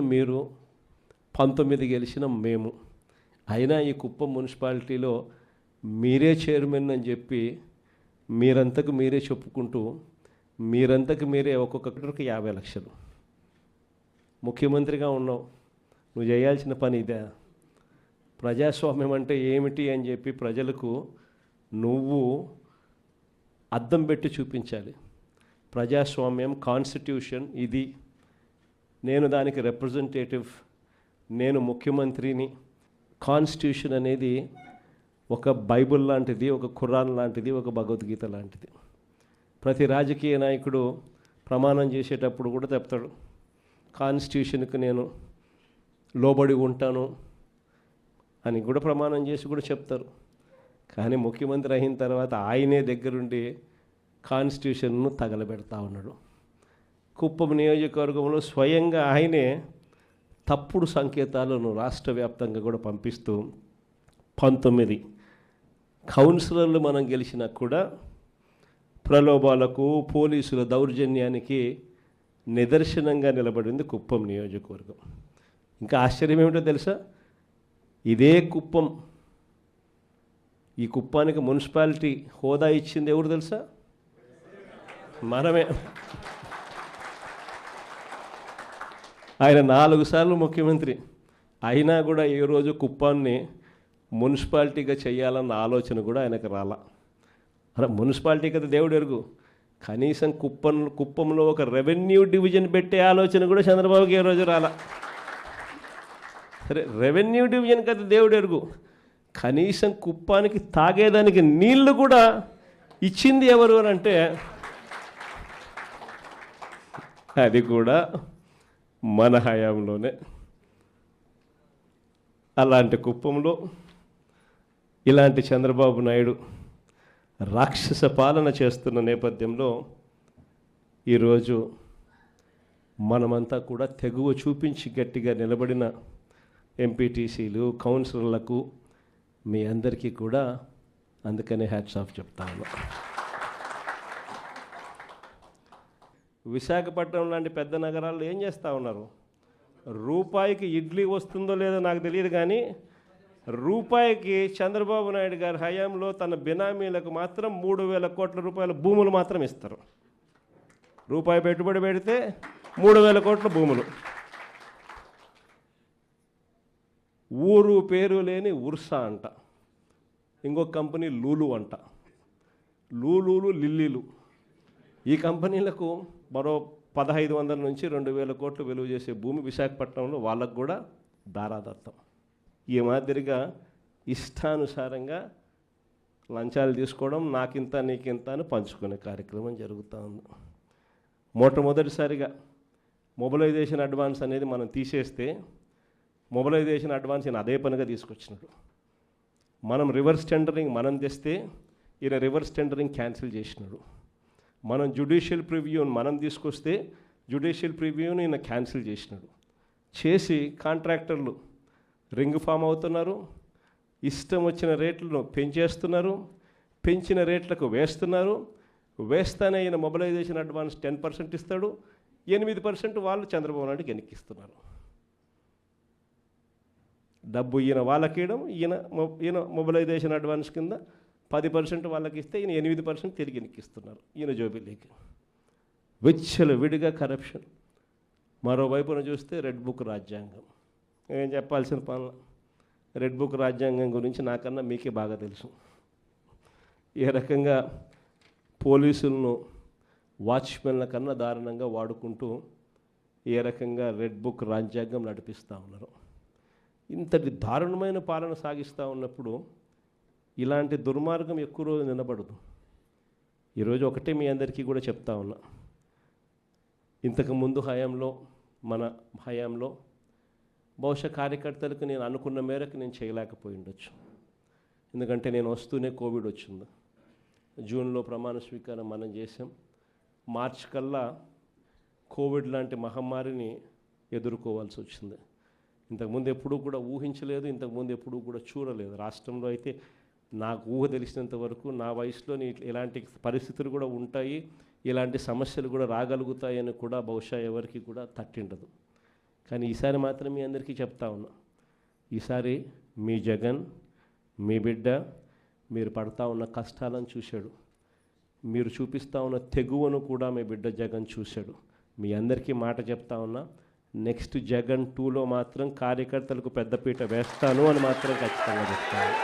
మీరు పంతొమ్మిది గెలిచిన మేము. అయినా ఈ కుప్పం మున్సిపాలిటీలో మీరే చైర్మన్ అని చెప్పి మీరంతకు మీరే చెప్పుకుంటూ మీరంతకు మీరే ఒక్కొక్కరికి యాభై లక్షలు. ముఖ్యమంత్రిగా ఉన్నావు. నువ్వు చేయాల్సిన పని ఇదే. ప్రజాస్వామ్యం అంటే ఏమిటి అని చెప్పి ప్రజలకు నువ్వు అద్దం పెట్టి చూపించాలి. ప్రజాస్వామ్యం కాన్స్టిట్యూషన్ ఇది. నేను దానికి రిప్రజెంటేటివ్ నేను ముఖ్యమంత్రిని. కాన్స్టిట్యూషన్ అనేది ఒక బైబిల్ లాంటిది ఒక ఖురాన్ లాంటిది ఒక భగవద్గీత లాంటిది. ప్రతి రాజకీయ నాయకుడు ప్రమాణం చేసేటప్పుడు కూడా చెప్తాడు కాన్స్టిట్యూషన్కి నేను లోబడి ఉంటాను అని కూడా ప్రమాణం చేసి కూడా చెప్తారు. కానీ ముఖ్యమంత్రి అయిన తర్వాత ఆయనే దగ్గరుండి కాన్స్టిట్యూషన్ను తగలబెడతా ఉన్నాడు. కుప్పం నియోజకవర్గంలో స్వయంగా ఆయనే తప్పుడు సంకేతాలను రాష్ట్ర వ్యాప్తంగా కూడా పంపిస్తూ పంతొమ్మిది కౌన్సిలర్లు మనం గెలిచినా కూడా ప్రలోభాలకు పోలీసుల దౌర్జన్యానికి నిదర్శనంగా నిలబడింది కుప్పం నియోజకవర్గం. ఇంకా ఆశ్చర్యం ఏమిటో తెలుసా? ఇదే కుప్పం. ఈ కుప్పానికి మున్సిపాలిటీ హోదా ఇచ్చింది ఎవరు తెలుసా? మనమే. ఆయన నాలుగు సార్లు ముఖ్యమంత్రి. అయినా కూడా ఈ రోజు కుప్పాన్ని మున్సిపాలిటీగా చేయాలన్న ఆలోచన కూడా ఆయనకు రాలా. అరే మున్సిపాలిటీ కదా దేవుడు ఎరుగు. కనీసం కుప్పం కుప్పంలో ఒక రెవెన్యూ డివిజన్ పెట్టే ఆలోచన కూడా చంద్రబాబుకి ఏ రోజు రాలా. సరే రెవెన్యూ డివిజన్ కదా దేవుడు ఎరుగు. కనీసం కుప్పానికి తాగేదానికి నీళ్ళు కూడా ఇచ్చింది ఎవరు అని అంటే అది కూడా మన హయాంలోనే. అలాంటి కుప్పంలో ఇలాంటి చంద్రబాబు నాయుడు రాక్షస పాలన చేస్తున్న నేపథ్యంలో ఈరోజు మనమంతా కూడా తెగువ చూపించి గట్టిగా నిలబడిన ఎంపీటీసీలు కౌన్సిలర్లకు మీ అందరికీ కూడా అందుకనే హ్యాట్స్ ఆఫ్ చెప్తా ఉన్నా విశాఖపట్నం లాంటి పెద్ద నగరాల్లో ఏం చేస్తూ ఉన్నారు? రూపాయికి ఇడ్లీ వస్తుందో లేదో నాకు తెలియదు కానీ రూపాయికి చంద్రబాబు నాయుడు గారి హయాంలో తన బినామీలకు మాత్రం మూడు వేల కోట్ల రూపాయల భూములు మాత్రం ఇస్తారు. రూపాయి పెట్టుబడి పెడితే మూడు వేల కోట్ల భూములు. ఊరు పేరు లేని ఉర్సా అంట. ఇంకొక కంపెనీ లూలు అంట. లూలూలు లిల్లీలు. ఈ కంపెనీలకు మరో పదహైదు వందల నుంచి రెండు వేల కోట్లు విలువ చేసే భూమి విశాఖపట్నంలో వాళ్ళకు కూడా దారాదత్తం. ఈ మాదిరిగా ఇష్టానుసారంగా లంచాలు తీసుకోవడం నాకింత నీకింత అని పంచుకునే కార్యక్రమం జరుగుతూ ఉంది. మొట్టమొదటిసారిగా మొబిలైజేషన్ అడ్వాన్స్ అనేది మనం తీసేస్తే మొబిలైజేషన్ అడ్వాన్స్ ఈయన అదే పనిగా తీసుకొచ్చినాడు. మనం రివర్స్ టెండరింగ్ మనం తెస్తే ఈయన రివర్స్ టెండరింగ్ క్యాన్సిల్ చేసినాడు. మనం జ్యుడిషియల్ ప్రివ్యూని మనం తీసుకొస్తే జ్యుడిషియల్ ప్రివ్యూని ఈయన క్యాన్సిల్ చేసినాడు. చేసి కాంట్రాక్టర్లు రింగ్ ఫామ్ అవుతున్నారు ఇష్టం వచ్చిన రేట్లను పెంచేస్తున్నారు పెంచిన రేట్లకు వేస్తున్నారు వేస్తానే ఈయన మొబిలైజేషన్ అడ్వాన్స్ టెన్ పర్సెంట్ ఇస్తాడు ఎనిమిది పర్సెంట్ వాళ్ళు చంద్రబాబు నాయుడుకి వెనక్కిస్తున్నారు. డబ్బు ఈయన వాళ్ళకి ఇవ్వడం ఈయన ఈయన మొబిలైజేషన్ అడ్వాన్స్ కింద పది పర్సెంట్ వాళ్ళకి ఇస్తే ఈయన ఎనిమిది పర్సెంట్ తిరిగి ఇస్తున్నారు ఈయన జోబిలీకి విచ్చలు విడిగా కరప్షన్ మరోవైపున చూస్తే రెడ్ బుక్ రాజ్యాంగం. ఏం చెప్పాల్సిన పనులు రెడ్ బుక్ రాజ్యాంగం గురించి నాకన్నా మీకే బాగా తెలుసు. ఏ రకంగా పోలీసులను వాచ్మెన్ల కన్నా దారుణంగా వాడుకుంటూ ఏ రకంగా రెడ్ బుక్ రాజ్యాంగం నడిపిస్తూ ఉన్నారు. ఇంతటి దారుణమైన పాలన సాగిస్తూ ఉన్నప్పుడు ఇలాంటి దుర్మార్గం ఎక్కువ రోజు నిలబడదు. ఈరోజు ఒకటే మీ అందరికీ కూడా చెప్తా ఉన్నా. ఇంతకు ముందు హయాంలో మన హయాంలో బహుశా కార్యకర్తలకు నేను అనుకున్న మేరకు నేను చేయలేకపోయి ఉండొచ్చు. ఎందుకంటే నేను వస్తూనే కోవిడ్ వచ్చింది. జూన్లో ప్రమాణ స్వీకారం మనం చేసాం మార్చ్ కల్లా కోవిడ్ లాంటి మహమ్మారిని ఎదుర్కోవాల్సి వచ్చింది. ఇంతకుముందు ఎప్పుడూ కూడా ఊహించలేదు ఇంతకుముందు ఎప్పుడూ కూడా చూడలేదు. రాష్ట్రంలో అయితే నాకు ఊహ తెలిసినంత వరకు నా వయసులో ఇలాంటి పరిస్థితులు కూడా ఉంటాయి ఇలాంటి సమస్యలు కూడా రాగలుగుతాయని కూడా బహుశా ఎవరికి కూడా తట్టిండదు. కానీ ఈసారి మాత్రం మీ అందరికీ చెప్తా ఉన్నా ఈసారి మీ జగన్ మీ బిడ్డ మీరు పడతా ఉన్న కష్టాలను చూశాడు. మీరు చూపిస్తా ఉన్న తెగువను కూడా మీ బిడ్డ జగన్ చూశాడు. మీ అందరికీ మాట చెప్తా ఉన్నా నెక్స్ట్ జగన్ టూలో మాత్రం కార్యకర్తలకు పెద్దపీట వేస్తాను అని మాత్రం ఖచ్చితంగా చెప్తాను.